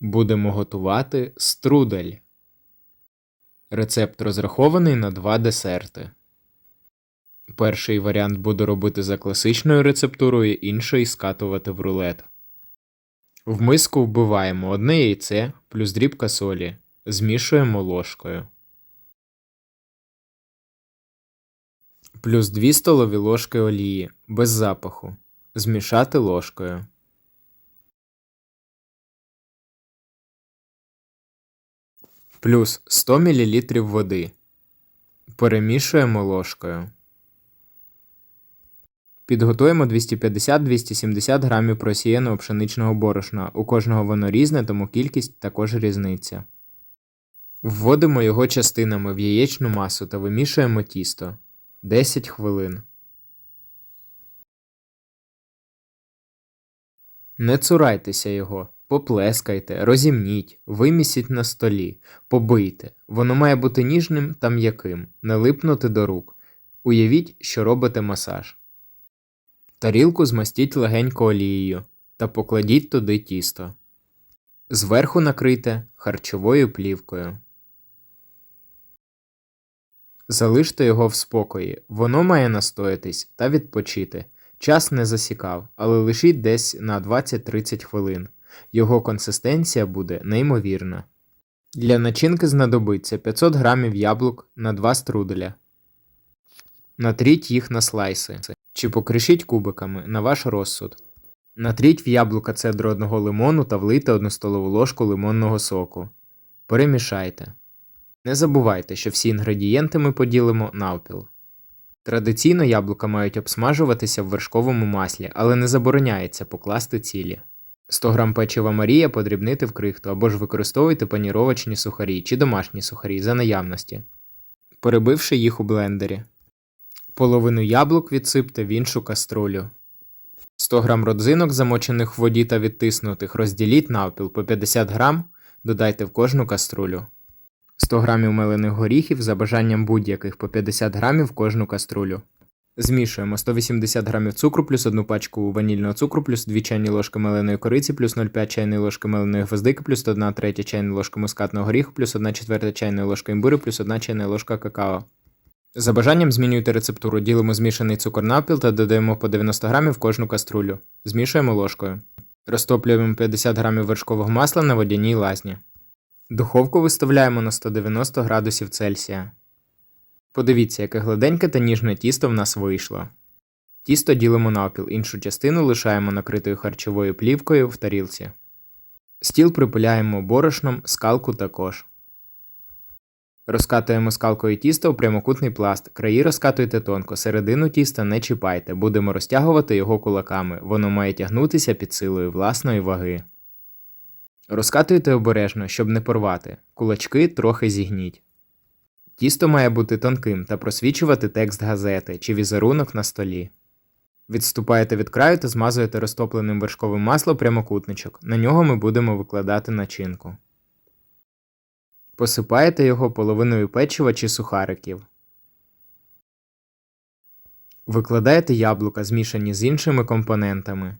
Будемо готувати струдель. Рецепт розрахований на два десерти. Перший варіант буду робити за класичною рецептурою, інший скатувати в рулет. В миску вбиваємо одне яйце плюс дрібка солі. Змішуємо ложкою. Плюс 2 столові ложки олії без запаху. Змішати ложкою. Плюс 100 мл води. Перемішуємо ложкою. Підготуємо 250-270 грамів просіяного пшеничного борошна. У кожного воно різне, тому кількість також різниця. Вводимо його частинами в яєчну масу та вимішуємо тісто 10 хвилин. Не цурайтеся його, поплескайте, розімніть, вимісіть на столі, побийте. Воно має бути ніжним та м'яким, не липнути до рук. Уявіть, що робите масаж. Тарілку змастіть легенько олією та покладіть туди тісто. Зверху накрийте харчовою плівкою. Залиште його в спокої, воно має настоятись та відпочити. Час не засікав, але лишіть десь на 20-30 хвилин. Його консистенція буде неймовірна. Для начинки знадобиться 500 г яблук на 2 струделя. Натріть їх на слайси чи покришіть кубиками на ваш розсуд. Натріть в яблука цедру одного лимону та влийте 1 столову ложку лимонного соку. Перемішайте. Не забувайте, що всі інгредієнти ми поділимо навпіл. Традиційно яблука мають обсмажуватися в вершковому маслі, але не забороняється покласти цілі. 100 г печива Марія подрібнити в крихту або ж використовуйте паніровочні сухарі чи домашні сухарі за наявності, перебивши їх у блендері. Половину яблук відсипте в іншу каструлю. 100 г родзинок, замочених в воді та відтиснутих, розділіть навпіл по 50 г, додайте в кожну каструлю. 100 г мелених горіхів за бажанням будь-яких по 50 г в кожну каструлю. Змішуємо 180 г цукру плюс 1 пачку ванільного цукру плюс 2 чайні ложки меленої кориці плюс 0,5 чайної ложки меленої гвоздики плюс 1 третя чайна ложка мускатного горіху плюс 1 четверта чайної ложка імбиру плюс 1 чайна ложка какао. За бажанням змінюйте рецептуру. Ділимо змішаний цукор навпіл та додаємо по 90 г в кожну каструлю. Змішуємо ложкою. Розтоплюємо 50 г вершкового масла на водяній лазні. Духовку виставляємо на 190 градусів Цельсія. Подивіться, яке гладеньке та ніжне тісто в нас вийшло. Тісто ділимо навпіл, іншу частину лишаємо накритою харчовою плівкою в тарілці. Стіл припиляємо борошном, скалку також. Розкатуємо скалкою тісто у прямокутний пласт. Краї розкатуйте тонко, середину тіста не чіпайте, будемо розтягувати його кулаками. Воно має тягнутися під силою власної ваги. Розкатуйте обережно, щоб не порвати. Кулачки трохи зігніть. Тісто має бути тонким та просвічувати текст газети чи візерунок на столі. Відступаєте від краю та змазуєте розтопленим вершковим маслом прямокутничок. На нього ми будемо викладати начинку. Посипаєте його половиною печива чи сухариків. Викладаєте яблука, змішані з іншими компонентами.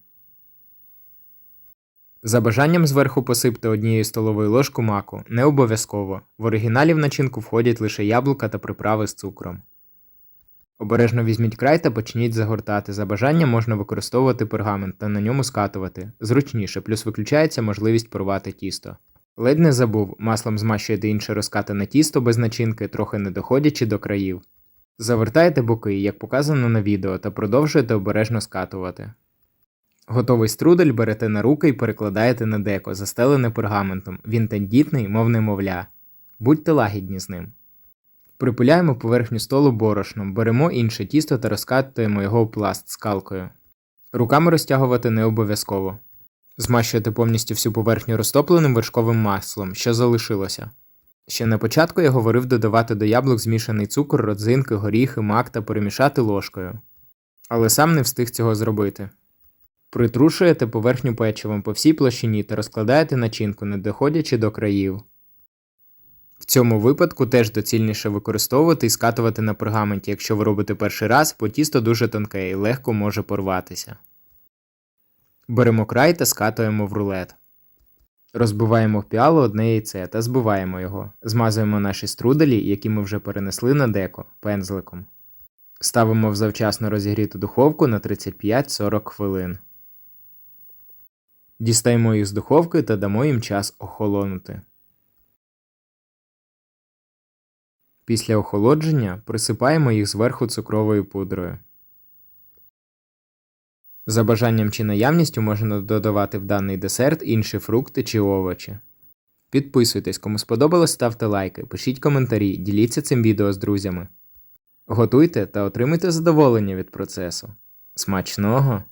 За бажанням зверху посипте однією столовою ложку маку. Не обов'язково. В оригіналі в начинку входять лише яблука та приправи з цукром. Обережно візьміть край та почніть загортати. За бажанням можна використовувати пергамент та на ньому скатувати. Зручніше, плюс виключається можливість порвати тісто. Ледь не забув, маслом змащуєте інше розкатане тісто без начинки, трохи не доходячи до країв. Завертаєте боки, як показано на відео, та продовжуєте обережно скатувати. Готовий струдель берете на руки і перекладаєте на деко, застелене пергаментом. Він тендітний, мов немовля. Будьте лагідні з ним. Припиляємо поверхню столу борошном, беремо інше тісто та розкатуємо його в пласт скалкою. Руками розтягувати не обов'язково. Змащуєте повністю всю поверхню розтопленим вершковим маслом, що залишилося. Ще на початку я говорив додавати до яблук змішаний цукор, родзинки, горіхи, мак та перемішати ложкою. Але сам не встиг цього зробити. Притрушуєте поверхню печивом по всій площині та розкладаєте начинку, не доходячи до країв. В цьому випадку теж доцільніше використовувати і скатувати на пергаменті, якщо ви робите перший раз, бо тісто дуже тонке і легко може порватися. Беремо край та скатуємо в рулет. Розбиваємо в піалу одне яйце та збиваємо його. Змазуємо наші струделі, які ми вже перенесли на деко пензликом. Ставимо в завчасно розігріту духовку на 35-40 хвилин. Дістаємо їх з духовки та дамо їм час охолонути. Після охолодження присипаємо їх зверху цукровою пудрою. За бажанням чи наявністю можна додавати в даний десерт інші фрукти чи овочі. Підписуйтесь, кому сподобалось, ставте лайки, пишіть коментарі, діліться цим відео з друзями. Готуйте та отримуйте задоволення від процесу. Смачного!